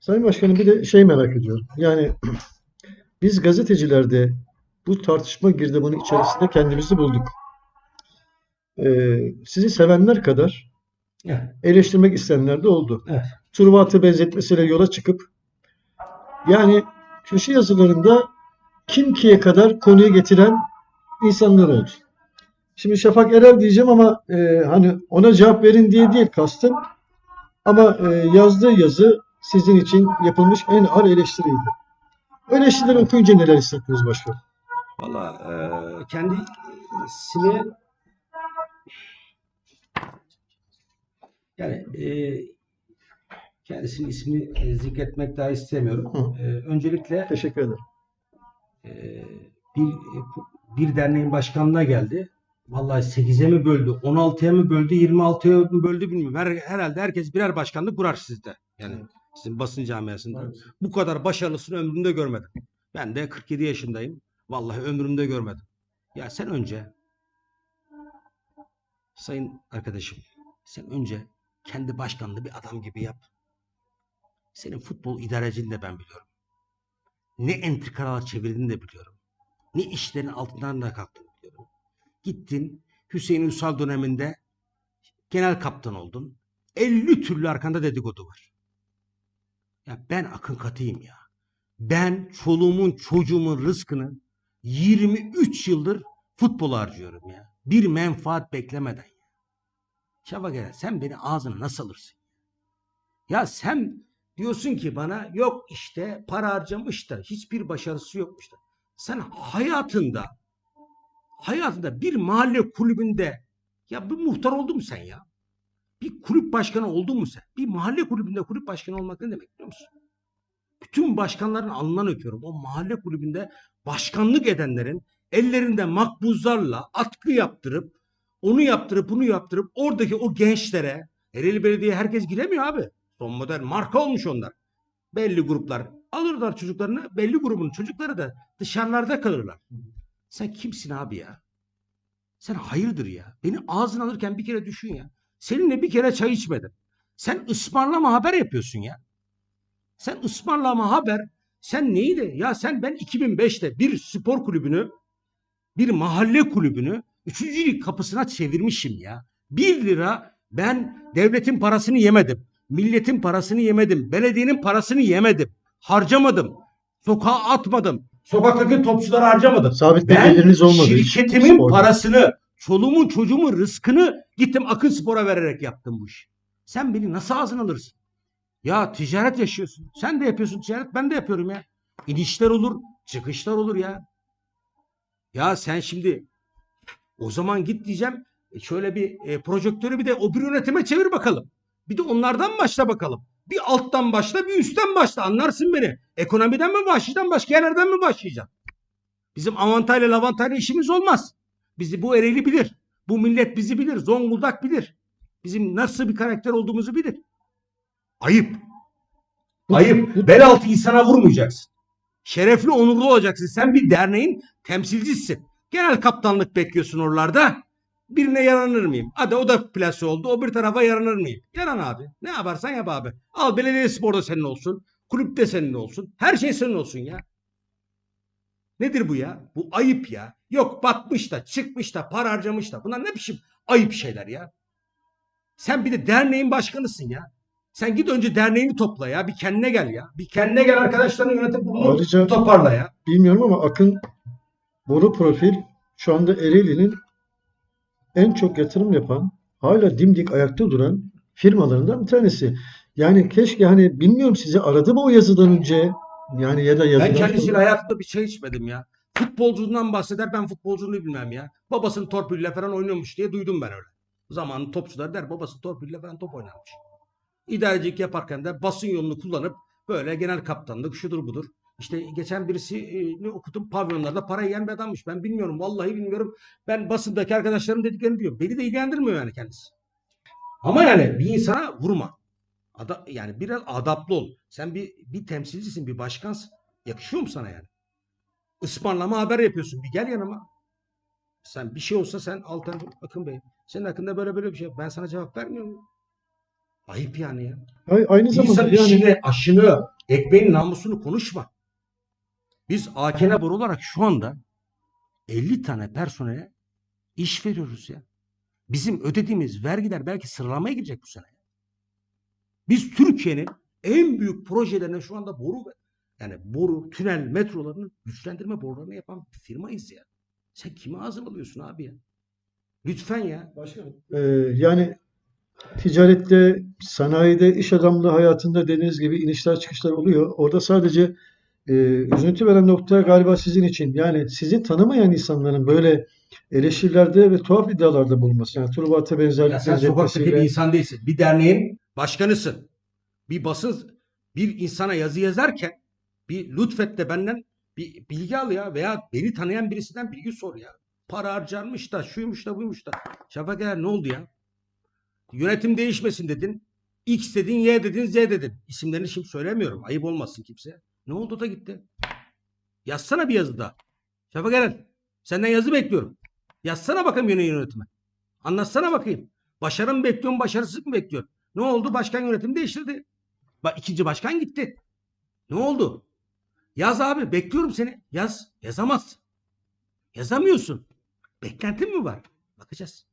Sayın Başkanım bir de şey merak ediyorum. Yani biz gazetecilerde bu tartışma girdabının içerisinde kendimizi bulduk. Ee, sizi sevenler kadar Evet. eleştirmek isteyenler de oldu. Evet. Truva atı benzetmesiyle yola çıkıp yani köşe yazılarında kim kiye kadar konuya getiren insanlar oldu. Şimdi Şafak Erer diyeceğim ama e, hani ona cevap verin diye değil kastım. Ama e, yazdığı yazı sizin için yapılmış en ağır eleştiriydi. O eleştirileri okuyunca neler hissettiniz başkanım? Valla e, kendisini yani e, kendisinin ismini e, zikretmek daha istemiyorum. Hı. E, öncelikle Teşekkür ederim. e, bir bir derneğin başkanına geldi. Vallahi 8'e mi böldü, 16'ya mı böldü, 26'ya mı böldü bilmiyorum. Her, herhalde herkes birer başkanlık kurar sizde. Yani Evet. Sizin basın camiasında. Evet. Bu kadar başarılısını ömrümde görmedim. Ben de 47 yaşındayım. Vallahi ömrümde görmedim. Ya sen önce sayın arkadaşım sen önce kendi başkanını bir adam gibi yap. Senin futbol idarecini de ben biliyorum. Ne entrikalar çevirdiğini de biliyorum. Ne işlerin altından da kalktığını biliyorum. Gittin Hüseyin Ünsal döneminde genel kaptan oldun. 50 türlü arkanda dedikodu var. Ya ben akın katıyım ya. Ben çoluğumun çocuğumun rızkını 23 yıldır futbol harcıyorum ya. Bir menfaat beklemeden ya. Şafak sen beni ağzına nasıl alırsın? Ya sen diyorsun ki bana yok işte para harcamış da hiçbir başarısı yokmuş da. Sen hayatında hayatında bir mahalle kulübünde ya bir muhtar oldun mu sen ya? Bir kulüp başkanı oldun mu sen? Bir mahalle kulübünde kulüp başkanı olmak ne demek biliyor musun? Bütün başkanların alnından öpüyorum. O mahalle kulübünde başkanlık edenlerin ellerinde makbuzlarla atkı yaptırıp onu yaptırıp bunu yaptırıp oradaki o gençlere Ereğli Belediye herkes giremiyor abi. Son model marka olmuş onlar. Belli gruplar alırlar çocuklarını belli grubun çocukları da dışarılarda kalırlar. Sen kimsin abi ya? Sen hayırdır ya? Beni ağzına alırken bir kere düşün ya. Seninle bir kere çay içmedim. Sen ısmarlama haber yapıyorsun ya. Sen ısmarlama haber. Sen neydi? Ya sen ben 2005'te bir spor kulübünü, bir mahalle kulübünü 3. lig kapısına çevirmişim ya. 1 lira ben devletin parasını yemedim. Milletin parasını yemedim. Belediyenin parasını yemedim. Harcamadım. Sokağa atmadım. Sokaktaki topçuları harcamadım. Sabit bir Ben geliriniz olmadı. şirketimin sporda. parasını, çoluğumun çocuğumun rızkını gittim Akın Spor'a vererek yaptım bu işi. Sen beni nasıl ağzına alırsın? Ya ticaret yaşıyorsun. Sen de yapıyorsun ticaret, ben de yapıyorum ya. İnişler olur, çıkışlar olur ya. Ya sen şimdi o zaman git diyeceğim e, şöyle bir e, projektörü bir de o bir yönetime çevir bakalım. Bir de onlardan başla bakalım. Bir alttan başla bir üstten başla anlarsın beni. Ekonomiden mi başlayacaksın başka yerlerden mi başlayacaksın? Bizim avantayla lavantayla işimiz olmaz. Bizi bu Ereğli bilir. Bu millet bizi bilir. Zonguldak bilir. Bizim nasıl bir karakter olduğumuzu bilir. Ayıp. Ayıp. Bel altı insana vurmayacaksın. Şerefli, onurlu olacaksın. Sen bir derneğin temsilcisisin. Genel kaptanlık bekliyorsun oralarda. Birine yaranır mıyım? Hadi o da plase oldu. O bir tarafa yaranır mıyım? Yaran abi. Ne yaparsan yap abi. Al belediye sporda senin olsun. Kulüpte senin olsun. Her şey senin olsun ya. Nedir bu ya? Bu ayıp ya. Yok batmış da çıkmış da para harcamış da. Bunlar ne biçim ayıp şeyler ya. Sen bir de derneğin başkanısın ya. Sen git önce derneğini topla ya. Bir kendine gel ya. Bir kendine gel arkadaşlarını yönetip bunu Ayrıca toparla ya. bilmiyorum ama Akın Boru Profil şu anda Ereğli'nin en çok yatırım yapan, hala dimdik ayakta duran firmalarından bir tanesi. Yani keşke hani bilmiyorum sizi aradı mı o yazıdan önce? Yani ya da yazıdan Ben kendisiyle hayatımda bir çay içmedim ya. Futbolcundan bahseder ben futbolculuğu bilmem ya. Babasının torpille falan oynuyormuş diye duydum ben öyle. Zamanın topçular der babası torpille falan top oynarmış. İdarecilik yaparken de basın yolunu kullanıp böyle genel kaptanlık şudur budur. İşte geçen birisi ne okudum pavyonlarda para yiyen bir adammış. Ben bilmiyorum vallahi bilmiyorum. Ben basındaki arkadaşlarım dediklerini diyorum. Beni de ilgilendirmiyor yani kendisi. Ama yani bir insana vurma. Ada, yani biraz adaplı ol. Sen bir bir temsilcisin, bir başkansın. Yakışıyor mu sana yani? Ismarlama haber yapıyorsun. Bir gel yanıma. Sen bir şey olsa sen Altan Akın Bey. Senin hakkında böyle böyle bir şey. Ben sana cevap vermiyorum. Ayıp yani ya. Ay- Aynı zamanda İnsan yani işini, aşını, ekmeğin namusunu konuşma. Biz AKN Bor olarak şu anda 50 tane personele iş veriyoruz ya. Bizim ödediğimiz vergiler belki sıralamaya girecek bu sene. Biz Türkiye'nin en büyük projelerine şu anda boru yani boru, tünel, metrolarını güçlendirme borularını yapan bir firmayız ya. Sen kime ağzını alıyorsun abi ya? Lütfen ya. Ee, yani ticarette, sanayide, iş adamlığı hayatında dediğiniz gibi inişler çıkışlar oluyor. Orada sadece e, üzüntü veren nokta galiba sizin için. Yani sizi tanımayan insanların böyle eleştirilerde ve tuhaf iddialarda bulunması. Yani Turbat'a benzerlik Ya sen sokaktaki bir insan değilsin. Bir derneğin başkanısın. Bir basın bir insana yazı yazarken bir lütfet de benden bir bilgi al ya veya beni tanıyan birisinden bilgi sor ya. Para harcanmış da şuymuş da buymuş da. Şafak Erer ne oldu ya? Yönetim değişmesin dedin. X dedin, Y dedin, Z dedin. İsimlerini şimdi söylemiyorum. Ayıp olmasın kimseye. Ne oldu da gitti? Yazsana bir yazı da. Şafak Erer senden yazı bekliyorum. Yazsana bakayım yöne yönetime. Anlatsana bakayım. Başarı mı bekliyorsun, başarısızlık mı bekliyorsun? Ne oldu? Başkan yönetimi değiştirdi. Bak ikinci başkan gitti. Ne oldu? Yaz abi, bekliyorum seni. Yaz. Yazamazsın. Yazamıyorsun. Beklentin mi var? Bakacağız.